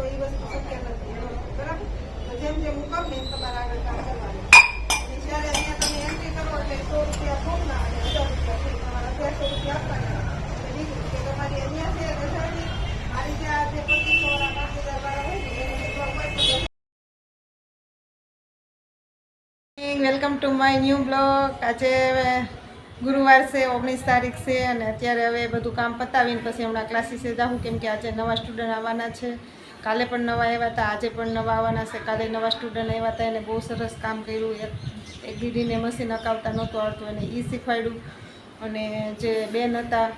તો વસ્તુ શક્ય નથી બરાબર? જેમ જેમ હું ને તમારે આગળ કામ કરવાનું. Welcome to my new blog આજે ગુરુવાર છે, ઓગણીસ તારીખ છે અને અત્યારે હવે બધું કામ પતાવીને પછી હમણાં ક્લાસીસે જાઉં, કેમ કે આજે નવા સ્ટુડન્ટ આવવાના છે. કાલે પણ નવા આવ્યા હતા, આજે પણ નવા આવવાના છે. કાલે નવા સ્ટુડન્ટ આવ્યા હતા, એને બહુ સરસ કામ કર્યું. એક દીદીને મશીન અકાવતા નહોતું આવડતું એને એ શીખવાડ્યું. અને જે બેન હતા,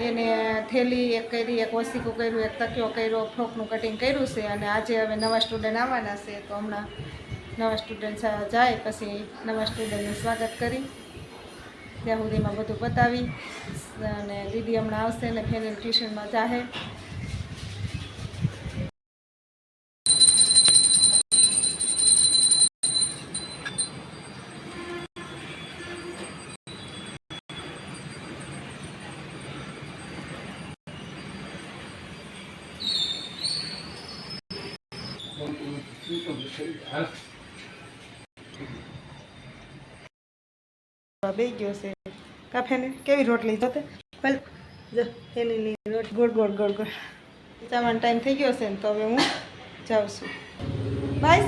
એને થેલી એક કરી, એક વસીકું કર્યું, એક તકિયો કર્યો, ફ્રોકનું કટિંગ કર્યું છે. અને આજે હવે નવા સ્ટુડન્ટ આવવાના છે. તો હમણાં નવા સ્ટુડન્ટ જાય, પછી નવા સ્ટુડન્ટનું સ્વાગત કરી. ત્યાં સુધીમાં બધું પતાવી. અને દીદી હમણાં આવશે ને ફેનિલ ટ્યુશનમાં જાહે. બે ગયો છે. કાફેને કેવી રોટલી? જોતે? ભલે જો રોટ ગોળ ગોળ ગોળ ગોળ. જવાનો ટાઈમ થઈ ગયો છે ને, તો હવે હું જાઉં છું. બાય,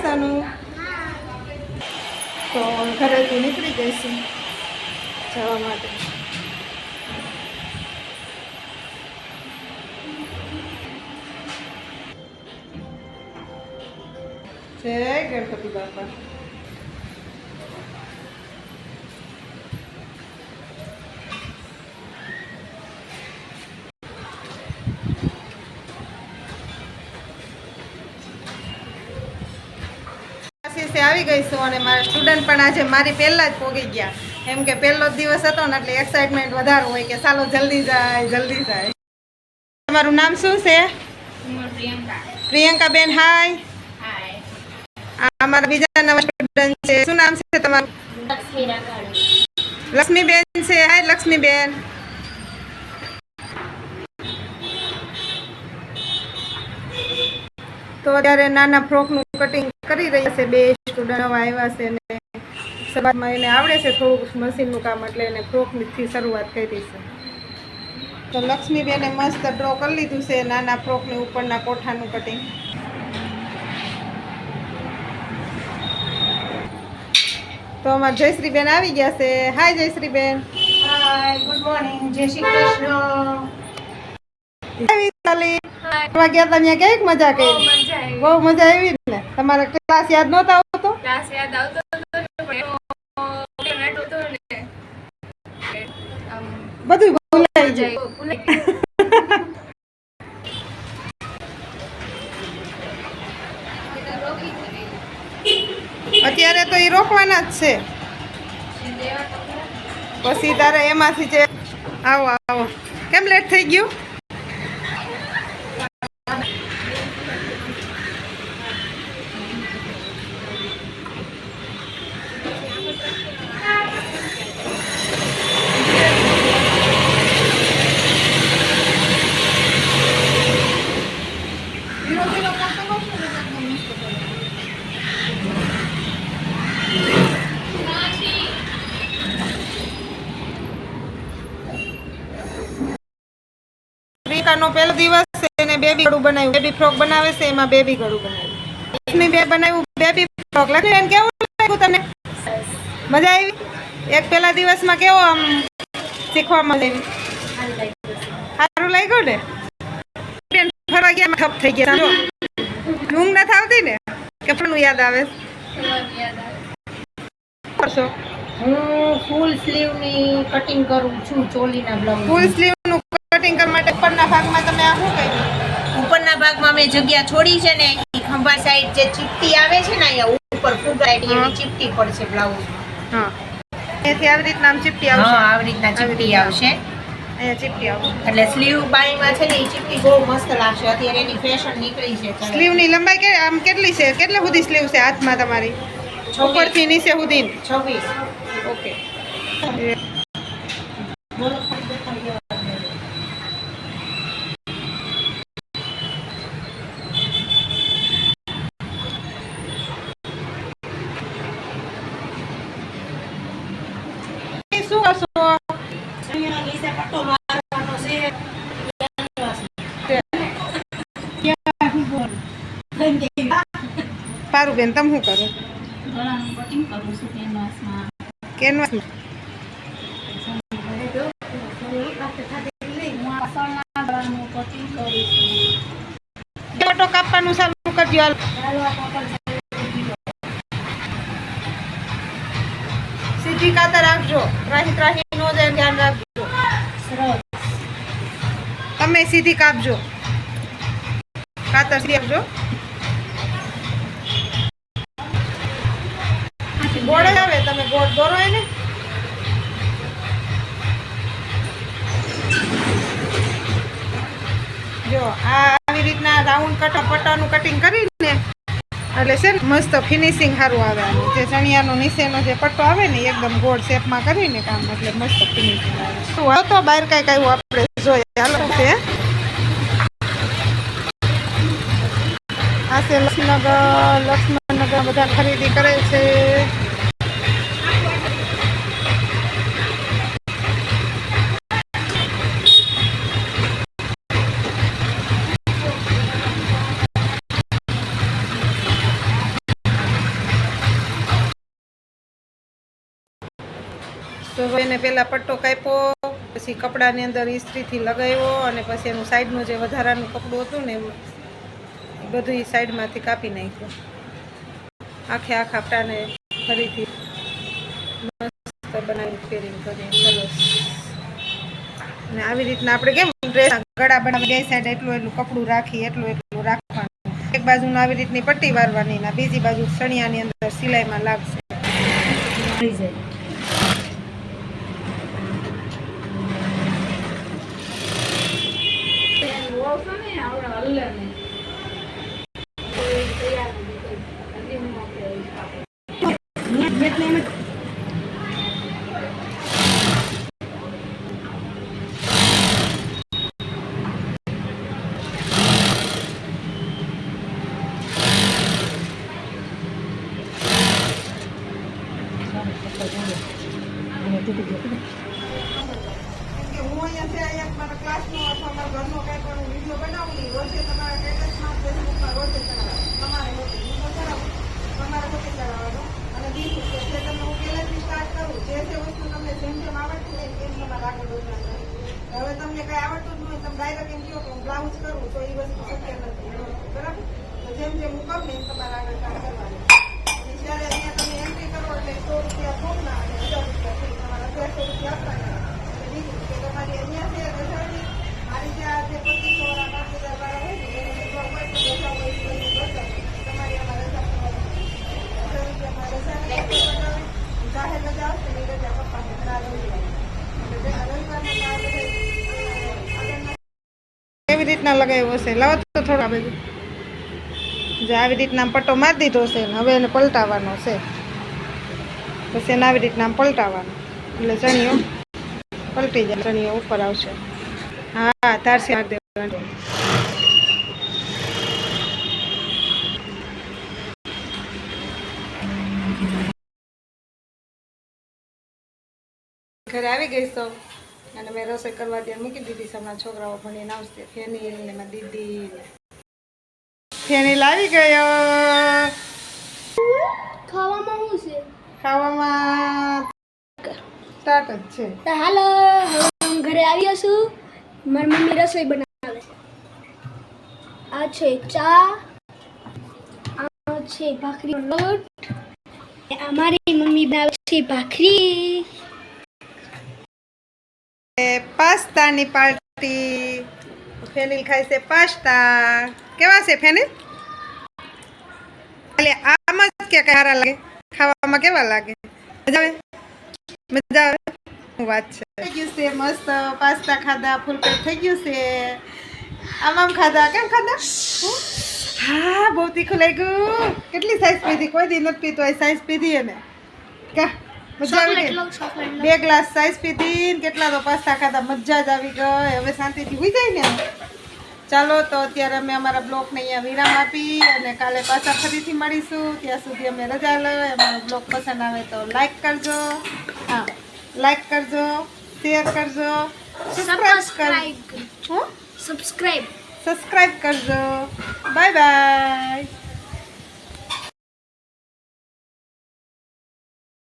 સાનુ. તો ઘરેથી નીકળી જઈશું જવા માટે. જય ગણપતિ બાપા ક્લાસીસે આવી ગઈ છું અને મારા સ્ટુડન્ટ પણ આજે મારી પહેલાં જ પોગી ગયા. એમ કે પહેલો જ દિવસ હતો ને એટલે એક્સાઇટમેન્ટ વધારે હોય કે ચાલો જલ્દી જાય જલ્દી જાય. તમારું નામ શું છે? પ્રિયંકા. બેન હાય અમારા બીજા નવા સ્ટુડન્ટ છે. શું નામ છે તમારું? લક્ષ્મીબેન છે. હાય લક્ષ્મીબેન. તો અત્યારે નાના ફ્રોકનું કટિંગ કરી રહ્યા છે. બે સ્ટુડન્ટ આવ્યા છે ને શરૂઆતમાં એને આવડે છે થોડુંક મશીનનું કામ એટલે એને ફ્રોકથી શરૂઆત કરી છે. તો લક્ષ્મીબેને મસ્ત ડ્રો કરી લીધું છે નાના ફ્રોકની ઉપરના કોઠાનું કટિંગ. તો અમારા જયશ્રીબેન આવી ગયા છે. હાય જયશ્રીબેન. ગુડ મોર્નિંગ જય શ્રી કૃષ્ણ. ગયા કેવીક મજા કરી? બહુ મજા આવી ને. તમારા ક્લાસ યાદ નહોતો આવતો? ક્લાસ યાદ આવતો બધું ભૂલાઈ જાય અત્યારે તો એ રોકવાના જ છે. પછી તારે એમાંથી જે આવો આવો. કેમ લેટ થઈ ગયું? પહેલો દિવસ છે એને બેબી ગળું બનાવ્યું. બેબી ફ્રોક બનાવે છે એમાં બેબી ગળું બનાવ્યું. બે બનાવ્યું બેબી ફ્રોક. લક્ષ્મીબેન કેવું લાગ્યું તમને મજા આવી? એક પહેલા દિવસમાં કેવો આમ શીખવામાં આવી સારું લાગ્યું ને? બેન ફરવા ગયા ઠપ થઈ ગયા. ઊંઘ ના આવતી ને? કે પણ યાદ આવે? કરશો હું ફૂલ સ્લીવની કટિંગ કરું છું ચોલીના બ્લાઉઝ ફૂલ માટે ઉપરના ભાગમાં તમે આ શું કર્યું? ઉપરના ભાગમાં મેં જગ્યા છોડી છે ને ખંભા સાઈડ જે ચીપટી આવે છે ને અહીંયા ઉપર હા. એવી ચીપટી પડશે બ્લાઉઝ હા. એથી આવી રીતના આમ ચીપટી હા આવી રીતના ચીપટી આવશે. અહીંયા ચીપટી આવશે. એટલે સ્લીવ બાઈમાં છે ને એ ચીપટી બહુ મસ્ત લાગશે. અત્યારે એની ફેશન નીકળી છે સ્લીવની લંબાઈ કે આમ કેટલી છે? કેટલા સુધી સ્લીવ છે હાથમાં તમારી. ઉપરથી નીચે સુધી? છવ્વીસ. ઓકે શું કરશો સારું બેન તમે શું કરો? કેનવાસમાં ફોટો કાપવાનું ચાલુ કરજો સીધી કાતર રાખજો. ત્રાહી ત્રાહી નો જાય ધ્યાન રાખજો. તમે સીધી કાપજો. કાતર સીધી આપજો. ગોળ આવે, તમે ગોળ દોરો એને. જો, આ આવી રીતના રાઉન્ડ કટા પટ્ટાનું કટિંગ કરીને, એટલે છે મસ્ત ફિનિશિંગ સારું આવે આનું. જે ચણિયાનો નીચેનો જે પટ્ટો આવે ને એકદમ ગોળ શેપમાં કરીને કામ એટલે મસ્ત ફિનિશિંગ આવે. તો બહાર કાંઈક આવ્યું આપણે જોઈએ. હાલો, છે. આ છે લક્ષ્મનગર લક્ષ્મણનગર બધા ખરીદી કરે છે. એને પહેલાં પટ્ટો કાપ્યો, પછી કપડાની અંદર ઇસ્ત્રીથી લગાવ્યો અને પછી એનું સાઈડનું જે વધારાનું કપડું હતું ને એમ એ બધું એ સાઈડમાંથી કાપી નાખ્યું. આખે આખા આપણાને ફરીથી મસ્ત બનાવી ફેરિંગ કરી, સરસ. અને આવી રીતના આપણે કેમ ડ્રેસ ગળા બનાવી બે સાઈડ એટલું એટલું કપડું રાખી, એટલું એટલું રાખવાનું. એક બાજુનું આવી રીતની પટ્ટી વારવાની ને બીજી બાજુ સણિયાની અંદર સિલાઈમાં લાગશે. થઈ જાય. કે હું અહીંયા છે, અહીંયા મારા ક્લાસનો અથવા મારા ઘરનો કાંઈ પણ વીડિયો બનાવું નહીં રોજે તમારા સ્ટેટસમાં ફેસબુકમાં રોજે ચડાવવાનો તમારે હોતે વીડિયો તો ચડાવું તમારે હોતે ચડાવવાનો અને બીજું કે જે તમને હું પહેલેથી સ્ટાર્ટ કરું, જે જે વસ્તુ તમને જેમ જેમ આવડતી હોય તેમ તમારે આગળ વધવાનું હવે તમને કાંઈ આવડતું જ નહીં તમે ડાયરેક્ટ એમ કહો કે હું બ્લાઉઝ કરું, તો એ વસ્તુ શક્ય નથી. બરાબર? જેમ જેમ હું કહું ને, એમ તમારે આગળ કામ કરવાનું અને જ્યારે અહીંયા તમે એન્ટ્રી કરો એટલે સો રૂપિયા ફોર્મના અને હજાર રૂપિયા થઈ તમારા અગિયારસો રૂપિયા આપવાના અને બીજું કે તમારી અહીંયા છે રજાની મારી જે આ જે પચીસો વાળા પાંચ હજાર વાળા હોય ને એને network હોય તો રજા હોય તો એની રજા તમારી આમાં રજા કરવાની હજાર રૂપિયામાં રજાને પૈસા બનાવે જાહેર રજા આવશે ને એ રજા પપ્પાને આ રવિવારે એટલે જે આ રવિવારના આ બધા આગળના કેવી રીતના લગાવ્યો હશે. લાવો તો થોડા બધું. જે આવી રીતના પટ્ટો મારી દીધો છે હવે એને પલટાવવાનો છે. પછી એને આવી રીતના પલટાવવાનો. એટલે ચણીઓ પલટી જાય ચણીઓ ઉપર આવશે. હા તારસી મારી દેવાનું. ઘરે આવી ગઈ તો અને મેં રસોઈ કરવા ત્યાં મૂકી દીધી છે. હમણાં છોકરાઓ ભણીને આવશે. ફેનિલ ને મારી દીદી ને ફેનિલ આવી ગયો ખાવામાં શું છે? ખાવામાં સ્ટાર્ટ જ છે. તો હાલો હું ઘરે આવ્યો છું. મારી મમ્મી રસોઈ બનાવે છે. આ છે ચા આ છે ભાખરી લોટ. અમારી મમ્મી બનાવે છે ભાખરી. પાસ્તાની પાર્ટી. ફેનિલ ખાય છે પાસ્તા. કેવા છે ફેનિલ? એટલે આમ જ કે સારા લાગે. ખાવામાં કેવા લાગે? મજા આવે? મજા આવે? શું વાત છે? થઈ ગયું છે મસ્ત પાસ્તા ખાધા, ફૂલ થઈ ગયું છે. આમ ખાધા, કેમ ખાધા? હા, બહુ તીખું લાગ્યું. કેટલી સાઈઝ પીધી? કોઈ દી નથી પીતો એ સાઈઝ પીધી એને. કા? મજા આવી ગઈ. બે ગ્લાસ સાઈઝ પીધી ને કેટલા તો પાસ્તા ખાતા મજા જ આવી ગઈ. હવે શાંતિથી હોઈ જાય ને ચાલો તો અત્યારે અમે અમારા બ્લોગને અહીંયા વિરામ આપી અને કાલે પાછા ફરીથી મળીશું. ત્યાં સુધી અમે રજા લો અમારો બ્લોગ પસંદ આવે તો લાઈક કરજો. હા લાઈક કરજો શેર કરજો સબસ્ક્રાઈબ કરજો. સબસ્ક્રાઇબ સબસ્ક્રાઇબ સબસ્ક્રાઈબ કરજો. Bye bye